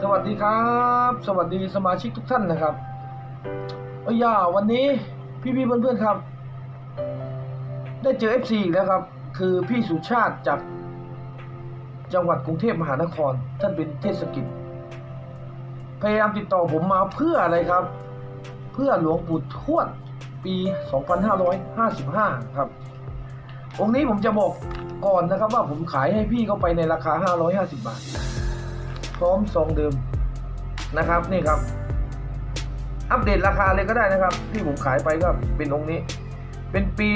สวัสดีครับ สวัสดีสมาชิกทุกท่านนะครับเอ้ยาวันนี้พี่ๆเพื่อนๆครับ ได้เจอ FC อีกแล้วครับ คือพี่สุชาติจากจังหวัดกรุงเทพมหานคร ท่านเป็นเทศกิจ พยายามติดต่อผมมาเพื่ออะไรครับ เพื่อหลวงปู่ทวดปี 2555 ครับ องค์นี้ผมจะบอกก่อนนะครับว่าผมขายให้พี่เขาไปในราคา 550 บาท พร้อมซองเดิมนะครับนี่ครับ อัปเดตราคาเลยก็ได้นะครับ ที่ผมขายไปก็เป็นองค์นี้ เป็นปี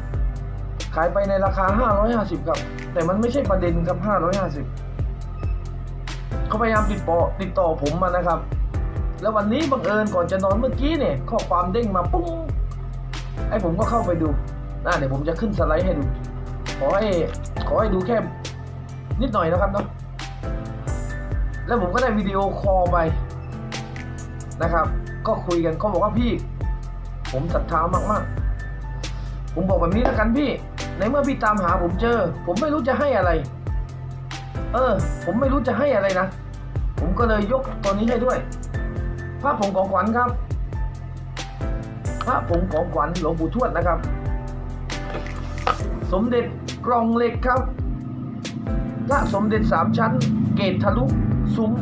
2555 ขายไปในราคา 550ครับ แต่มันไม่ใช่ประเด็นครับ 550เขาพยายามติดต่อติดต่อผมมานะครับ แล้ววันนี้บังเอิญก่อนจะนอนเมื่อกี้เนี่ย ข้อความเด้งมาปุ้งไอ้ผมก็เข้าไปดูน่าเดี๋ยวผมจะขึ้นสไลด์ให้ดูขอให้ขอให้ดูแค่นิดหน่อยนะครับเนาะ แล้วผมก็ได้วิดีโอคอลไปนะครับ ก็คุยกันเขาบอกว่าพี่ ผมศรัทธามากๆ ผมบอกแบบนี้แล้วกันพี่ ในเมื่อพี่ตามหาผมเจอ ผมไม่รู้จะให้อะไร เออ ผมไม่รู้จะให้อะไรนะ ผมก็เลยยกตัวนี้ให้ด้วยพระผงของขวัญครับ พระผงของขวัญหลวงปู่ทวดนะครับ สมเด็จกรองเหล็กครับพระสมเด็จสามชั้น เกตทะลุ ซุ้ม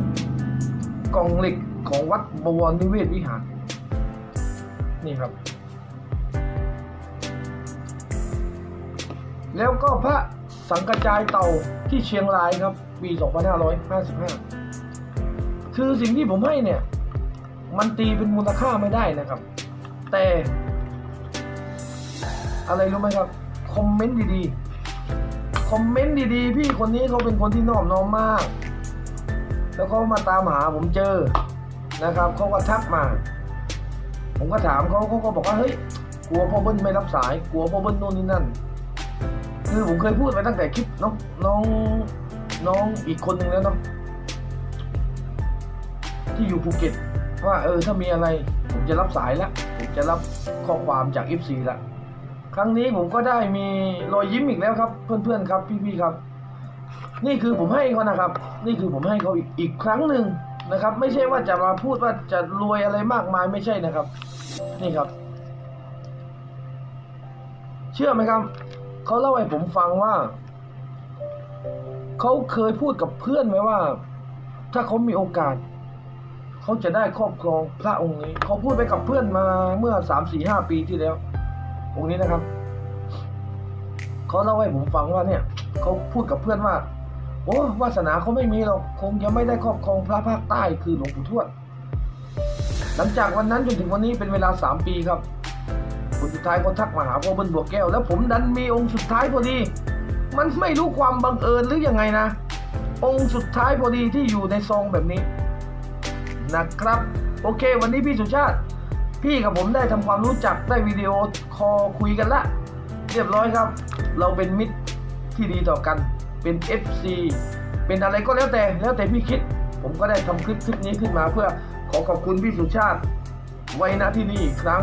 กล่องเหล็กของวัดบวรนิเวศวิหาร นี่ครับ แล้วก็พระสังกระจายเต่าที่เชียงรายครับ ปี 2555 คือสิ่งที่ผมให้เนี่ย มันตีเป็นมูลค่าไม่ได้นะครับ แต่ อะไรรู้ไหมครับ คอมเมนต์ดีๆ คอมเมนต์ดีๆ พี่คนนี้เขาเป็นคนที่นอบน้อมมาก แล้วเขามาตามหาผมเจอนะครับเขาก็ทักมา ผมก็ถามเขาเขาก็บอกว่าเฮ้ยกลัวพ่อเบิ้ลไม่รับสาย กลัวพ่อเบิ้ลโน่นนี่นั่น คือผมเคยพูดไปตั้งแต่คลิปน้องน้องน้องอีกคนหนึ่งแล้วเนาะที่อยู่ภูเก็ตว่าเออถ้ามีอะไรผมจะรับสายแล้วผมจะรับข้อความจาก FC ละครั้งนี้ผมก็ได้มีรอยยิ้มอีกแล้วครับ เพื่อนๆครับพี่ๆครับ นี่คือผมให้เขานะครับ นี่คือผมให้เขาอีกอีกครั้งหนึ่งนะครับ ไม่ใช่ว่าจะมาพูดว่าจะรวยอะไรมากมายไม่ใช่นะครับ นี่ครับ เชื่อไหมครับเขาเล่าให้ผมฟังว่าเขาเคยพูดกับเพื่อนไหมว่า ถ้าเขามีโอกาสเขาจะได้ครอบครองพระองค์นี้เขาพูดไปกับเพื่อนมาเมื่อสามสี่ห้าปีที่แล้ว องค์นี้นะครับ เขาเล่าให้ผมฟังว่าเนี่ยเขาพูดกับเพื่อนว่าโอ้วาสนาเขาไม่มีหรอกคงจะไม่ได้ครอบครองพระภาคใต้คือหลวงปู่ทวด หลังจากวันนั้นจนถึงวันนี้เป็นเวลาสามปีครับคนสุดท้ายเขาทักมาหาพ่อเบิ้ลบัวแก้ว แล้วผมดันมีองค์สุดท้ายพอดี มันไม่รู้ความบังเอิญหรือยังไงนะ องค์สุดท้ายพอดีที่อยู่ในซองแบบนี้นะครับ โอเค วันนี้พี่สุชาติ พี่กับผมได้ทำความรู้จักได้วิดีโอคอลคุยกันละ เรียบร้อยครับ เราเป็นมิตรที่ดีต่อกัน เป็น FC เป็นอะไรก็แล้วแต่ แล้วแต่พี่คิด ผมก็ได้ทำคลิปคลิปนี้ขึ้นมาเพื่อขอขอบคุณพี่สุชาติ ไว้ณที่นี่อีกครั้ง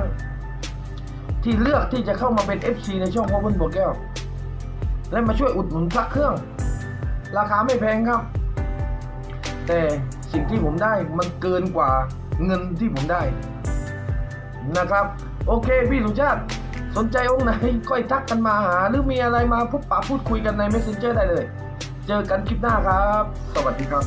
ที่เลือกที่จะเข้ามาเป็น FC ในช่องพ่อบุญบัวแก้ว และมาช่วยอุดหนุนพระเครื่อง ราคาไม่แพงครับ แต่สิ่งที่ผมได้มันเกินกว่าเงินที่ผมได้นะครับ โอเค พี่สุชาติ สนใจองค์ไหนค่อยทักกันมาหา หรือมีอะไรมาพบปะพูดคุยกันใน Messenger ได้เลย เจอกันคลิปหน้าครับ สวัสดีครับ